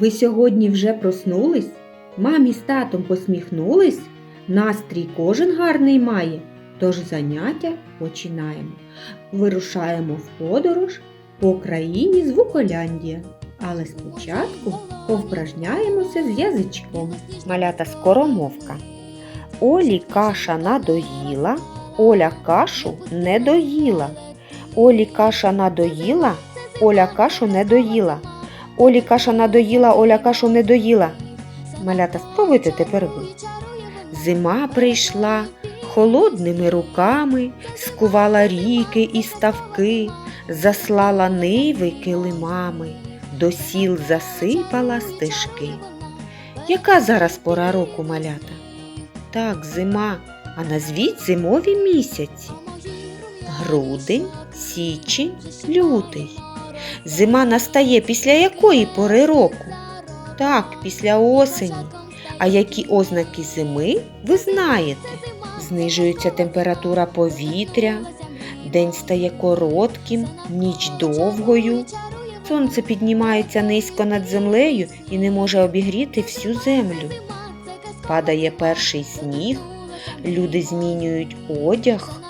Ви сьогодні вже проснулись? Мамі з татом посміхнулись? Настрій кожен гарний має. Тож заняття починаємо. Вирушаємо в подорож по країні Звуколяндія. Але спочатку повпражняємося з язичком. Малята скоромовка. Олі каша надоїла, Оля кашу не доїла. Олі каша надоїла, Оля кашу не доїла. Олі каша надоїла, Оля кашу не доїла. Малята, спробуйте тепер ви. Зима прийшла, холодними руками скувала ріки і ставки, заслала ниви килимами, до сіл засипала стежки. Яка зараз пора року, малята? Так, зима, а назвіть зимові місяці. Грудень, січень, лютий. Зима настає після якої пори року? Так, після осені. А які ознаки зими ви знаєте? Знижується температура повітря, день стає коротким, ніч довгою. Сонце піднімається низько над землею і не може обігріти всю землю. Падає перший сніг, люди змінюють одяг.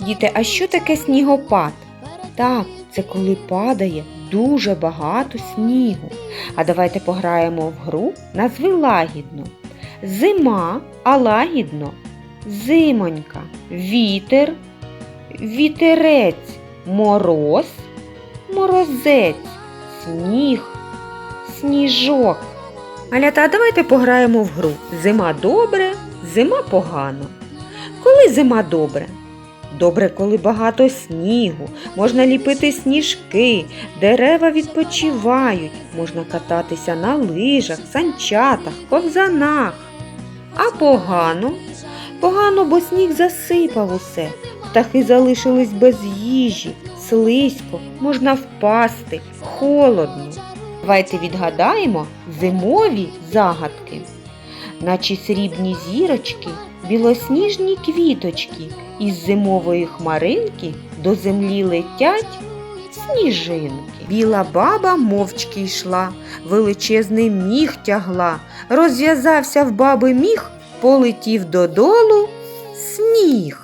Діти, а що таке снігопад? Так, це коли падає дуже багато снігу. А давайте пограємо в гру назви лагідно. Зима, а лагідно. Зимонька, вітер, вітерець, мороз, морозець, сніг, сніжок. Малята, а давайте пограємо в гру. Зима добре, зима погано. Коли зима добре? Добре, коли багато снігу, можна ліпити сніжки, дерева відпочивають, можна кататися на лижах, санчатах, ковзанах. А погано? Погано, бо сніг засипав усе, птахи залишились без їжі, слизько, можна впасти, холодно. Давайте відгадаємо зимові загадки. Наче срібні зірочки, білосніжні квіточки, із зимової хмаринки до землі летять сніжинки. Біла баба мовчки йшла, величезний міг тягла, розв'язався в баби міг, полетів додолу сніг.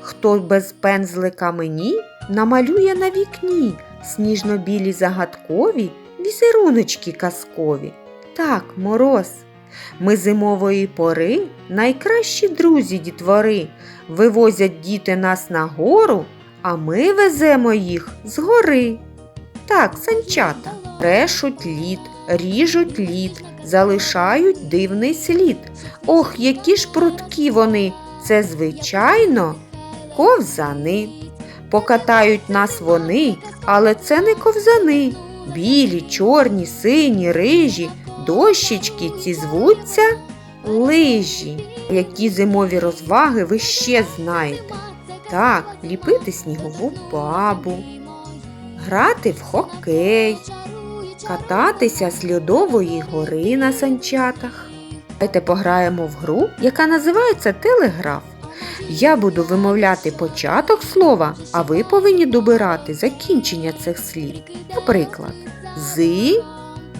Хто без пензлика мені намалює на вікні сніжно-білі загадкові візеруночки казкові. Так, мороз. Ми зимової пори найкращі друзі дітвори. Вивозять діти нас на гору, а ми веземо їх з гори. Так, санчата, решуть лід, ріжуть лід, залишають дивний слід. Ох, які ж прудкі вони, це звичайно ковзани. Покатають нас вони, але це не ковзани. Білі, чорні, сині, рижі, дощечки ці звуться лижі. Які зимові розваги ви ще знаєте? Так, ліпити снігову бабу, грати в хокей, кататися з льодової гори на санчатах. Давайте пограємо в гру, яка називається телеграф. Я буду вимовляти початок слова, а ви повинні добирати закінчення цих слів. Наприклад, зи,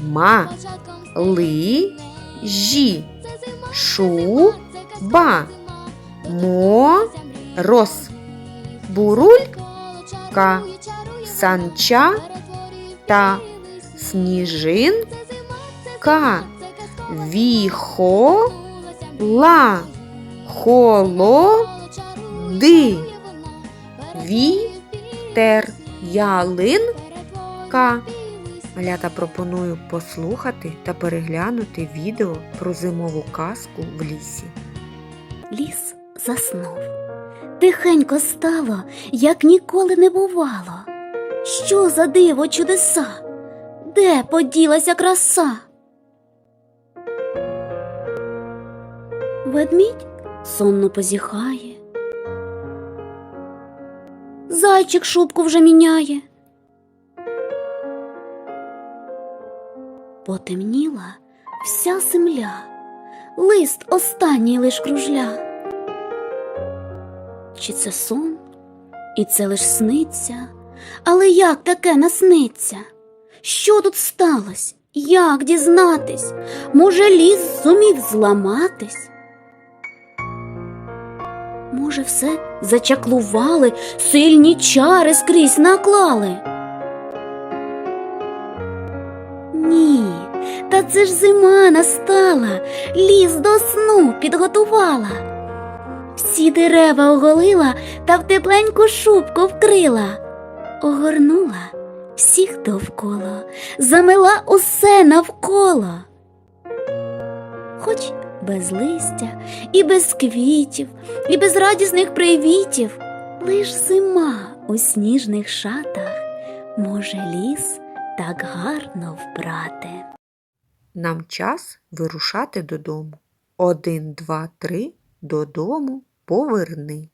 ма, ли, жі, шу, ба, мо, рос, бурулька, санча та сніжинка, віхола, холоди, вітер, ялинка. Малята пропоную послухати та переглянути відео про зимову казку в лісі. Ліс заснув. Тихенько стало, як ніколи не бувало. Що за диво чудеса? Де поділася краса? Ведмідь сонно позіхає. Зайчик шубку вже міняє. Потемніла вся земля, лист останній лиш кружля. Чи це сон, і це лиш сниться, але як таке насниться? Що тут сталося Як дізнатись? Може, ліс зумів зламатись? Може, все зачаклували, сильні чари скрізь наклали? Це ж зима настала, ліс до сну підготувала. Всі дерева оголила та в тепленьку шубку вкрила, огорнула всіх довкола, замила усе навколо. Хоч без листя, і без квітів, і без радісних привітів, лиш зима у сніжних шатах може ліс так гарно вбрати. Нам час вирушати додому. Один, два, три, додому поверни.